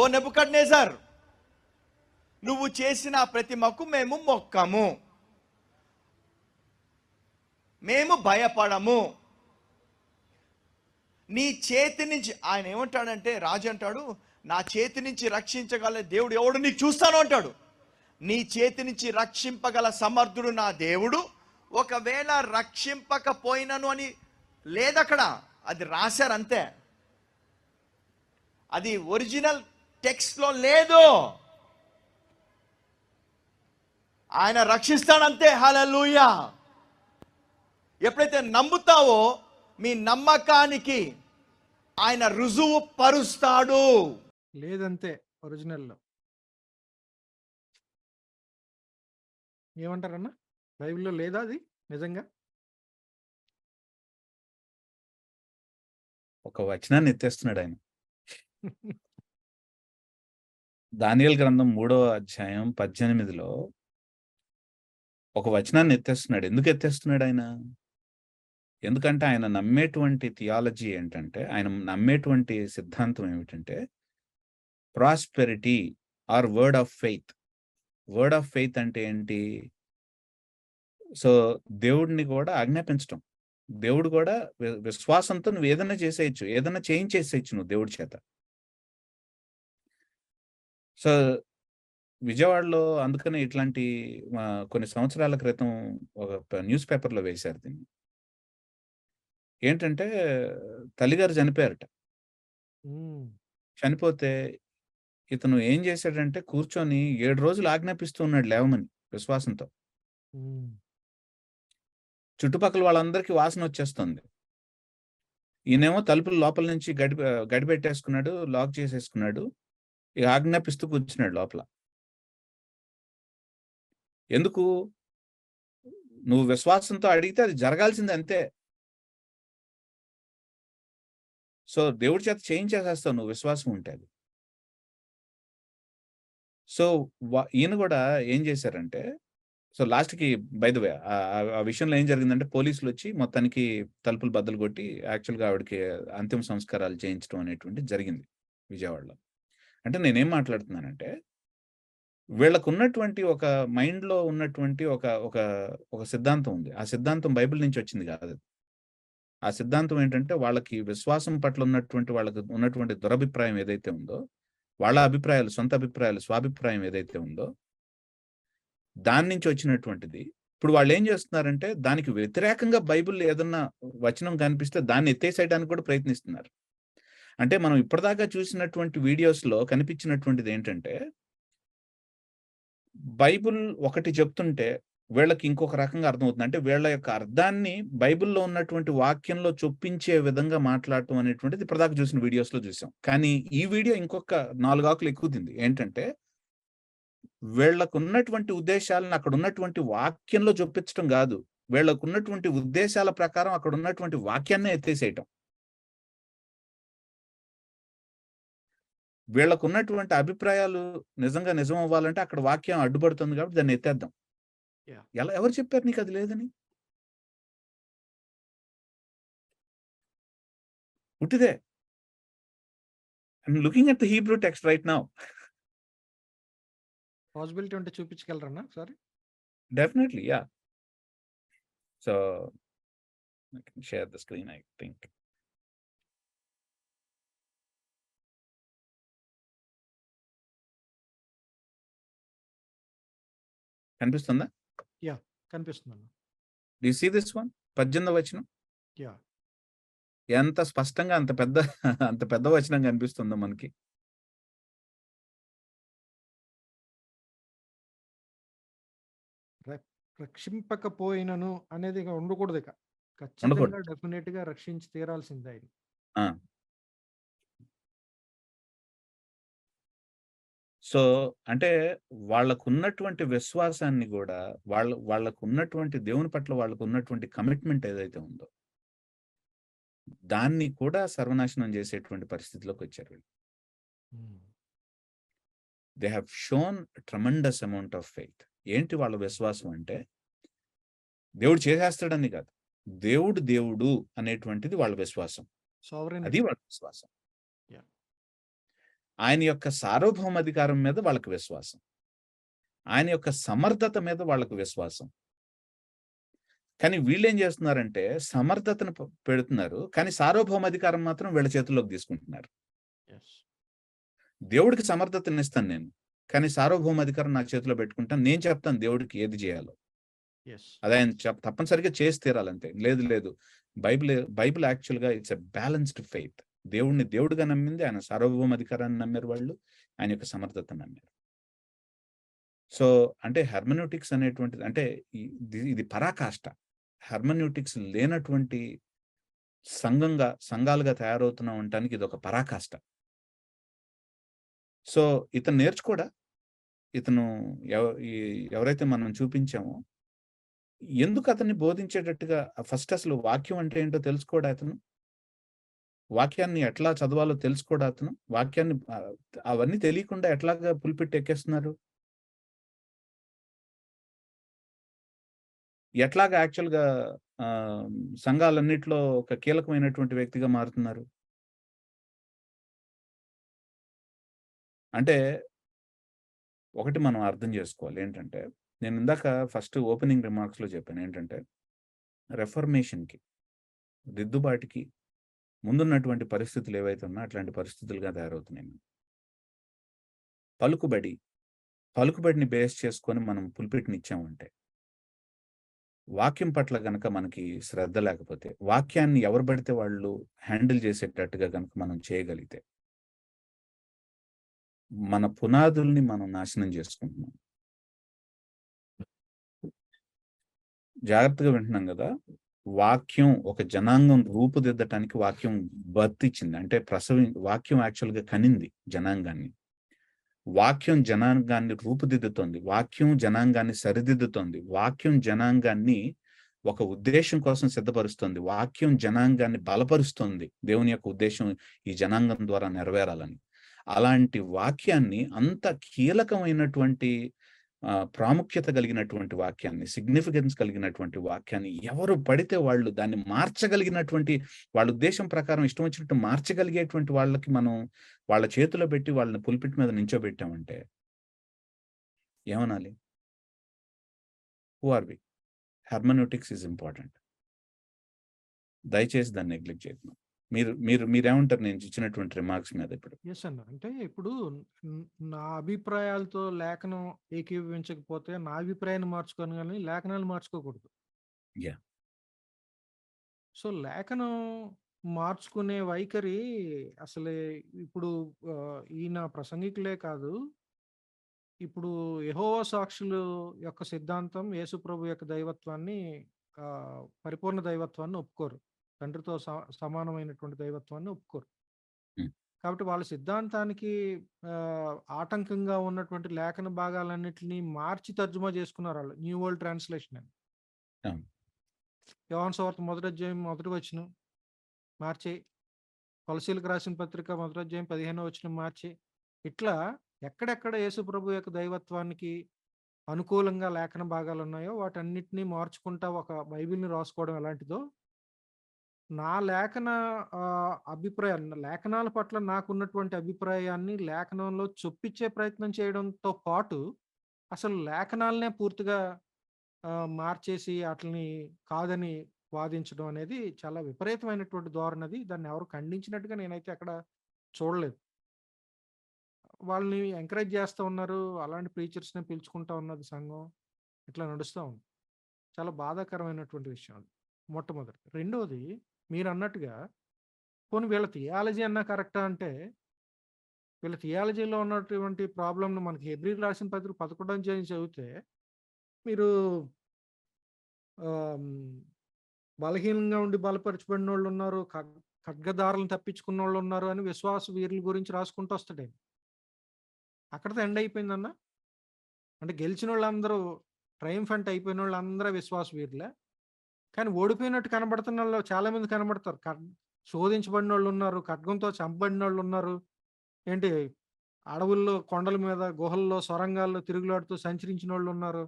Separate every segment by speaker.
Speaker 1: ఓ నెబుకడ్నేజర్ నువ్వు చేసిన ప్రతిమకు మేము మొక్కము. మేము భయపడము. నీ చేతి నుంచి ఆయన ఏమంటాడంటే రాజు అంటాడు నా చేతి నుంచి రక్షించగల దేవుడు ఎవడు? నీకు చూస్తాను అంటాడు. నీ చేతి నుంచి రక్షింపగల సమర్థుడు నా దేవుడు. ఒకవేళ రక్షింపకపోయినను అని లేదక్కడ అది రాశారు అంతే. అది ఒరిజినల్ టెక్స్ట్లో లేదు. ఆయన రక్షిస్తాడంతే. హల్లెలూయా. ఎప్పుడైతే నమ్ముతావో మీ నమ్మకానికి ఆయన రుజువు పరుస్తాడు.
Speaker 2: లేదంతే ఒరిజినల్లో. ఏమంటారన్నా? బైబిల్లో లేదా అది? నిజంగా?
Speaker 3: ఒక వచనాన్ని ఎత్తేస్తున్నాడు ఆయన. దానియల్ గ్రంథం మూడో అధ్యాయం పద్దెనిమిదిలో ఒక వచనాన్ని ఎత్తేస్తున్నాడు. ఎందుకు ఎత్తేస్తున్నాడు ఆయన? ఎందుకంటే ఆయన నమ్మేటువంటి థియాలజీ ఏంటంటే ఆయన నమ్మేటువంటి సిద్ధాంతం ఏమిటంటే prosperity or word of faith word of faith అంటే ఏంటి? సో దేవుడిని కూడా ఆజ్ఞాపించటం. దేవుడు కూడా విశ్వాసంతో నువ్వు ఏదైనా చేసేయచ్చు. ఏదైనా చేయించేసేయచ్చు నువ్వు దేవుడి చేత. సో విజయవాడలో అందుకనే ఇట్లాంటి కొన్ని సంవత్సరాల క్రితం ఒక న్యూస్ పేపర్లో వేశారు దీన్ని. ఏంటంటే తల్లిగారు చనిపోయారట. చనిపోతే ఇతను ఏం చేశాడంటే కూర్చొని ఏడు రోజులు ఆజ్ఞాపిస్తూ ఉన్నాడు లేవమని విశ్వాసంతో. చుట్టుపక్కల వాళ్ళందరికీ వాసన వచ్చేస్తుంది. ఈయనేమో తలుపులు లోపల నుంచి గడి గడి పెట్టేసుకున్నాడు లాక్ చేసేసుకున్నాడు. ఇక ఆజ్ఞాపిస్తూ కూర్చున్నాడు లోపల. ఎందుకు? నువ్వు విశ్వాసంతో అడిగితే అది జరగాల్సింది అంతే. సో దేవుడి చేత చేయించేసేస్తావు నువ్వు విశ్వాసం ఉంటే అది. సో ఈయన కూడా ఏం చేశారంటే సో లాస్ట్కి బై ద వే ఆ విషయంలో ఏం జరిగిందంటే పోలీసులు వచ్చి మొత్తానికి తలుపులు బద్దలు కొట్టి యాక్చువల్గా ఆవిడకి అంతిమ సంస్కారాలు చేయించడం అనేటువంటి జరిగింది విజయవాడలో. అంటే నేనేం మాట్లాడుతున్నానంటే వీళ్ళకు ఉన్నటువంటి ఒక మైండ్లో ఉన్నటువంటి ఒక ఒక ఒక సిద్ధాంతం ఉంది. ఆ సిద్ధాంతం బైబిల్ నుంచి వచ్చింది కాదు ఆ సిద్ధాంతం ఏంటంటే వాళ్ళకి విశ్వాసం పట్ల ఉన్నటువంటి వాళ్ళకి ఉన్నటువంటి దురభిప్రాయం ఏదైతే ఉందో వాళ్ళ అభిప్రాయాలు సొంత అభిప్రాయాలు స్వాభిప్రాయం ఏదైతే ఉందో దాని నుంచి వచ్చినటువంటిది. ఇప్పుడు వాళ్ళు ఏం చేస్తున్నారంటే దానికి వ్యతిరేకంగా బైబిల్ ఏదన్నా వచనం కనిపిస్తే దాన్ని ఎత్తేసేయడానికి కూడా ప్రయత్నిస్తున్నారు. అంటే మనం ఇప్పటిదాకా చూసినటువంటి వీడియోస్లో కనిపించినటువంటిది ఏంటంటే బైబిల్ ఒకటి చెప్తుంటే వీళ్ళకి ఇంకొక రకంగా అర్థమవుతుంది. అంటే వీళ్ళ యొక్క అర్థాన్ని బైబిల్లో ఉన్నటువంటి వాక్యంలో చొప్పించే విధంగా మాట్లాడటం అనేటువంటిది ఇప్పటిదాకా చూసిన వీడియోస్లో చూసాం. కానీ ఈ వీడియో ఇంకొక నాలుగు ఆకులు ఎక్కుతుంది ఏంటంటే వీళ్ళకు ఉన్నటువంటి ఉద్దేశాలను అక్కడ ఉన్నటువంటి వాక్యంలో చొప్పించడం కాదు. వీళ్ళకు ఉన్నటువంటి ఉద్దేశాల ప్రకారం అక్కడ ఉన్నటువంటి వాక్యాన్నే ఎత్తేసేయటం. వీళ్ళకు ఉన్నటువంటి అభిప్రాయాలు నిజంగా నిజం అవ్వాలంటే అక్కడ వాక్యం అడ్డుపడుతుంది కాబట్టి దాన్ని ఎత్తేద్దాం. ఎలా ఎవరు చెప్పారు నీకు అది లేదని? ఉట్టిదే I'm looking at the Hebrew text right now
Speaker 2: possibility ఉంటే చూపించగలరన్నా sorry
Speaker 3: Definitely, yeah. So I can share the screen, I think. కనిపిస్తుందా
Speaker 2: కనిపిస్తుందన్న
Speaker 3: డి సీ దిస్ వన్ పద్దెనిమిది వచనం?
Speaker 2: యా.
Speaker 3: ఎంత స్పష్టంగా అంత పెద్ద అంత పెద్ద వచనం కనిపిస్తుందో మనకి.
Speaker 2: రక్షింపకపోయినను అనేది ఇక ఉండకూడదు ఇక. ఖచ్చితంగా. డెఫినెట్గా రక్షించి తీరాల్సిందే ఆయన
Speaker 3: సో అంటే వాళ్ళకు ఉన్నటువంటి విశ్వాసాన్ని కూడా వాళ్ళ వాళ్ళకు ఉన్నటువంటి దేవుని పట్ల వాళ్ళకు ఉన్నటువంటి కమిట్మెంట్ ఏదైతే ఉందో దాన్ని కూడా సర్వనాశనం చేసేటువంటి పరిస్థితిలోకి వచ్చారు వీళ్ళు they have shown tremendous amount of faith ఏంటి వాళ్ళ విశ్వాసం అంటే దేవుడు చేసేస్తాడని కాదు దేవుడు దేవుడు అనేటువంటిది వాళ్ళ విశ్వాసం. అది వాళ్ళ విశ్వాసం. ఆయన యొక్క సార్వభౌమాధికారం మీద వాళ్ళకి విశ్వాసం. ఆయన యొక్క సమర్థత మీద వాళ్ళకు విశ్వాసం. కానీ వీళ్ళు ఏం చేస్తున్నారంటే సమర్థతను పెడుతున్నారు. కానీ సార్వభౌమాధికారం మాత్రం వీళ్ళ చేతుల్లోకి తీసుకుంటున్నారు. దేవుడికి సమర్థతని ఇస్తాను నేను. కానీ సార్వభౌమాధికారం నా చేతిలో పెట్టుకుంటాను. నేను చెప్తాను దేవుడికి ఏది చేయాలో. అదే ఆయన చెప్ తప్పనిసరిగా చేసి తీరాలంతే. లేదు లేదు. బైబిల్ బైబిల్ యాక్చువల్గా ఇట్స్ ఎ బ్యాలెన్స్డ్ ఫెయిత్. దేవుడిని దేవుడిగా నమ్మింది ఆయన సార్వభౌమాధికారాన్ని నమ్మారు వాళ్ళు ఆయన యొక్క సమర్థత నమ్మారు. సో అంటే హెర్మన్యూటిక్స్ అనేటువంటిది అంటే ఇది- పరాకాష్ట. హెర్మన్యూటిక్స్ లేనటువంటి సంఘంగా సంఘాలుగా తయారవుతున్న ఉండటానికి ఇది ఒక పరాకాష్ట. సో ఇతను నేర్చుకోడా? ఇతను ఎవ- ఎవరైతే మనం చూపించామో ఎందుకు అతన్ని బోధించేటట్టుగా ఫస్ట్ అసలు వాక్యం అంటే ఏంటో తెలుసుకోడా అతను? వాక్యాన్ని ఎట్లా చదవాలో తెలుసుకోడు అతను. వాక్యాన్ని అవన్నీ తెలియకుండా ఎట్లాగా పులిపెట్టి ఎక్కేస్తున్నారు? ఎట్లాగా యాక్చువల్గా సంఘాలన్నింటిలో ఒక కీలకమైనటువంటి వ్యక్తిగా మారుతున్నారు? అంటే ఒకటి మనం అర్థం చేసుకోవాలి ఏంటంటే నేను ఇందాక ఫస్ట్ ఓపెనింగ్ రిమార్క్స్లో చెప్పాను ఏంటంటే రెఫర్మేషన్కి దిద్దుబాటుకి ముందున్నటువంటి పరిస్థితులు ఏవైతే ఉన్నా అట్లాంటి పరిస్థితులుగా తయారవుతున్నాయి పలుకుబడి పలుకుబడిని బేస్ చేసుకొని మనం పులిపిటిని ఇచ్చామంటే వాక్యం పట్ల గనక మనకి శ్రద్ధ లేకపోతే వాక్యాన్ని ఎవరు పడితే వాళ్ళు హ్యాండిల్ చేసేటట్టుగా గనక మనం చేయగలిగితే మన పునాదుల్ని మనం నాశనం చేసుకుంటున్నాం. జాగ్రత్తగా వింటున్నాం కదా? వాక్యం ఒక జనాంగం రూపుదిద్దటానికి వాక్యం బతిచ్చింది. అంటే ప్రసవి వాక్యం యాక్చువల్గా గా కనింది జనాంగాన్ని. వాక్యం జనాంగాన్ని రూపుదిద్దుతోంది. వాక్యం జనాంగాన్ని సరిదిద్దుతోంది. వాక్యం జనాంగాన్ని ఒక ఉద్దేశం కోసం సిద్ధపరుస్తుంది. వాక్యం జనాంగాన్ని బలపరుస్తుంది. దేవుని యొక్క ఉద్దేశం ఈ జనాంగం ద్వారా నెరవేరాలని. అలాంటి వాక్యాన్ని అంత కీలకమైనటువంటి ప్రాముఖ్యత కలిగినటువంటి వాక్యాన్ని సిగ్నిఫికెన్స్ కలిగినటువంటి వాక్యాన్ని ఎవరు పడితే వాళ్ళు దాన్ని మార్చగలిగినటువంటి వాళ్ళ ఉద్దేశం ప్రకారం ఇష్టం వచ్చినట్టు మార్చగలిగేటువంటి వాళ్ళకి మనం వాళ్ళ చేతిలో పెట్టి వాళ్ళని పులిపిట్ మీద నించోబెట్టామంటే ఏమనాలి? Who are we hermeneutics is important దయచేసి దాన్ని నెగ్లెక్ట్ చేద్దాం మీరు మీరు మీరేమంటారు? నేను ఇచ్చినటువంటి రిమార్క్స్ మీద ఇప్పుడు.
Speaker 2: ఎస్ అన్న. అంటే ఇప్పుడు న- అభిప్రాయాలతో లేఖనం ఏకీభవించకపోతే నా అభిప్రాయాన్ని మార్చుకోను కానీ లేఖనాలు మార్చుకోకూడదు.
Speaker 3: Yeah.
Speaker 2: సో లేఖనం మార్చుకునే వైఖరి అసలే ఇప్పుడు ఈయన ప్రసంగికులే కాదు. ఇప్పుడు యెహోవా సాక్షులు యొక్క సిద్ధాంతం యేసుప్రభు యొక్క దైవత్వాన్ని పరిపూర్ణ దైవత్వాన్ని ఒప్పుకోరు. తండ్రితో సమానమైనటువంటి దైవత్వాన్ని ఒప్పుకోరు. కాబట్టి వాళ్ళ సిద్ధాంతానికి ఆటంకంగా ఉన్నటువంటి లేఖన భాగాలన్నిటిని మార్చి తర్జుమా చేసుకున్నారు వాళ్ళు. న్యూ వరల్డ్ ట్రాన్స్లేషన్ అని. యోహాన్ సువార్త మొదటి అధ్యాయం మొదటి వచ్చిన మార్చి. కొలసీలకు రాసిన పత్రిక మొదటి అధ్యాయం పదిహేనో వచ్చిన మార్చి. ఇట్లా ఎక్కడెక్కడ యేసు ప్రభు యొక్క దైవత్వానికి అనుకూలంగా లేఖన భాగాలు ఉన్నాయో వాటన్నిటిని మార్చుకుంటా ఒక బైబిల్ని రాసుకోవడం ఎలాంటిదో నా లేఖన ఆ, అభిప్రాయం లేఖనాల పట్ల నాకున్నటువంటి అభిప్రాయాన్ని లేఖనంలో చొప్పించే ప్రయత్నం చేయడంతో పాటు అసలు లేఖనాలనే పూర్తిగా మార్చేసి వాటిని కాదని వాదించడం అనేది చాలా విపరీతమైనటువంటి ధోరణి దాన్ని ఎవరు ఖండించినట్టుగా నేనైతే అక్కడ చూడలేదు. వాళ్ళని ఎంకరేజ్ చేస్తూ ఉన్నారు. అలాంటి ప్రీచర్స్ని పిలుచుకుంటా ఉన్నది సంఘం. ఇట్లా నడుస్తూ ఉంది. చాలా బాధాకరమైనటువంటి విషయం అది మొట్టమొదటి. రెండోది మీరు అన్నట్టుగా పోనీ వీళ్ళ థియాలజీ అన్నా కరెక్టా అంటే వీళ్ళ థియాలజీలో ఉన్నటువంటి ప్రాబ్లంను మనకి హెబ్రి రాసిన పత్రిక పదకొండో అధ్యాయం చదివితే మీరు బలహీనంగా ఉండి బలపరచబడిన వాళ్ళు ఉన్నారు ఖడ్గదారులను తప్పించుకున్న వాళ్ళు ఉన్నారు అని విశ్వాస వీరుల గురించి రాసుకుంటూ వస్తాడే ఆయన. అక్కడితో ఎండ్ అయిపోయిందన్న అంటే గెలిచిన వాళ్ళందరూ ట్రయంఫెంట్ అయిపోయిన వాళ్ళందరూ విశ్వాస వీరులే కానీ ఓడిపోయినట్టు కనబడుతున్న వాళ్ళు చాలా మంది కనబడతారు. శోధించబడిన వాళ్ళు ఉన్నారు ఖడ్గంతో చంపబడిన వాళ్ళు ఉన్నారు. ఏంటి? అడవుల్లో కొండల మీద గుహల్లో సొరంగాల్లో తిరుగులాడుతూ సంచరించిన వాళ్ళు ఉన్నారు.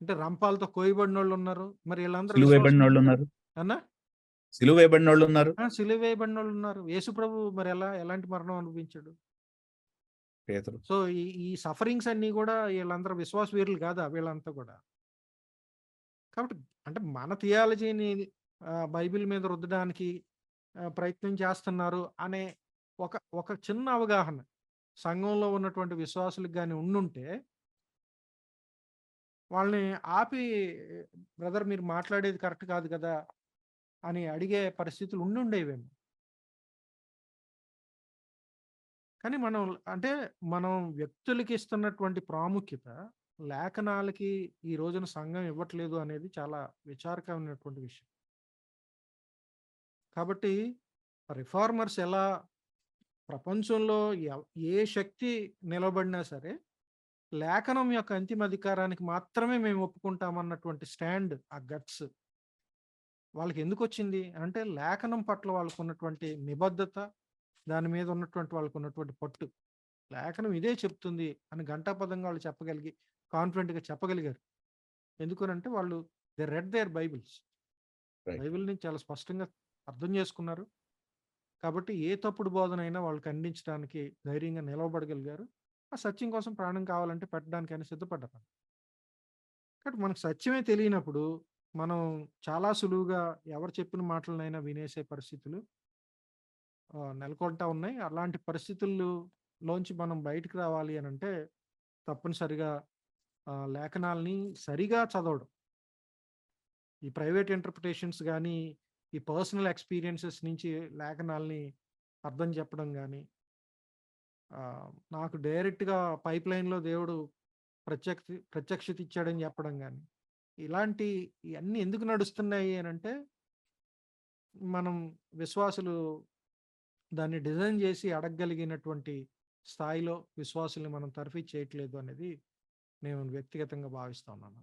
Speaker 2: అంటే రంపాలతో కోయబడిన వాళ్ళు ఉన్నారు. మరి వీళ్ళందరూ
Speaker 3: వేయబడిన వాళ్ళు ఉన్నారు.
Speaker 2: అన్నా?
Speaker 3: సిలువ వేయబడిన వాళ్ళు ఉన్నారు!
Speaker 2: సిలువ వేయబడిన వాళ్ళు ఉన్నారు. యేసుప్రభు మరి ఎలా ఎలాంటి మరణం అనుభవించాడు? సో, ఈ ఈ సఫరింగ్స్ అన్నీ గూడా ఈళ్ళందరూ విశ్వాస వీరులు కాదా? వీళ్ళంతా గూడా? కాబట్టి అంటే మన థియాలజీని బైబిల్ మీద రుద్దడానికి ప్రయత్నం చేస్తున్నారు అనే ఒక ఒక చిన్న అవగాహన సంఘంలో ఉన్నటువంటి విశ్వాసులకు కానీ ఉండుంటే వాళ్ళని ఆపి బ్రదర్ మీరు మాట్లాడేది కరెక్ట్ కాదు కదా! అని అడిగే పరిస్థితులు ఉండుండేవేమో. కానీ మనం అంటే మనం వ్యక్తులకి ఇస్తున్నటువంటి ప్రాముఖ్యత లేఖనాలకి ఈ రోజున సంఘం ఇవ్వట్లేదు అనేది చాలా విచారకమైనటువంటి విషయం. కాబట్టి రిఫార్మర్స్ ఎలా ప్రపంచంలో ఏ శక్తి నిలబడినా సరే, లేఖనం యొక్క అంతిమ అధికారానికి మాత్రమే మేము ఒప్పుకుంటామన్నటువంటి స్టాండ్ ఆ గట్స్ వాళ్ళకి ఎందుకు వచ్చింది అంటే లేఖనం పట్ల వాళ్ళకు ఉన్నటువంటి నిబద్ధత, దాని మీద ఉన్నటువంటి వాళ్ళకు ఉన్నటువంటి పట్టు. లేఖనం ఇదే చెప్తుంది అని ఘంటాపథంగా వాళ్ళు చెప్పగలిగి కాన్ఫిడెంట్‌గా చెప్పగలిగారు. ఎందుకనంటే వాళ్ళు దే రెడ్ దేర్ బైబిల్స్. బైబిల్‌ని చాలా స్పష్టంగా అర్థం చేసుకున్నారు. కాబట్టి ఏ తప్పుడు బోధనైనా వాళ్ళు ఖండించడానికి ధైర్యంగా నిలవబడగలిగారు. ఆ సత్యం కోసం ప్రాణం కావాలంటే పెట్టడానికైనా సిద్ధపడ్డారు. కాబట్టి మనకు సత్యమే తెలియనప్పుడు మనం చాలా సులువుగా ఎవరు చెప్పిన మాటలనైనా వినేసే పరిస్థితులు నెలకొంటా ఉన్నాయి. అలాంటి పరిస్థితులు లోంచి మనం బయటికి రావాలి అనంటే తప్పనిసరిగా ఆహ్, లేఖనాల్ని సరిగా చదవడం. ఈ ప్రైవేట్ ఇంటర్ప్రిటేషన్స్ కానీ ఈ పర్సనల్ ఎక్స్‌పీరియన్సెస్ నుంచి లేఖనాల్ని అర్థం చెప్పడం కానీ నాకు డైరెక్ట్‌గా పైప్‌లైన్‌లో దేవుడు ప్రత్యక్ష ప్రత్యక్షత ఇచ్చాడని చెప్పడం కానీ ఇలాంటి ఇవన్నీ ఎందుకు నడుస్తున్నాయి అని అంటే మనం విశ్వాసులు దాన్ని డిజైన్ చేసి అడగగలిగినటువంటి స్థాయిలో విశ్వాసుల్ని మనం తర్ఫీ చేయట్లేదు అనేది నేను వ్యక్తిగతంగా భావిస్తా ఉన్నాను.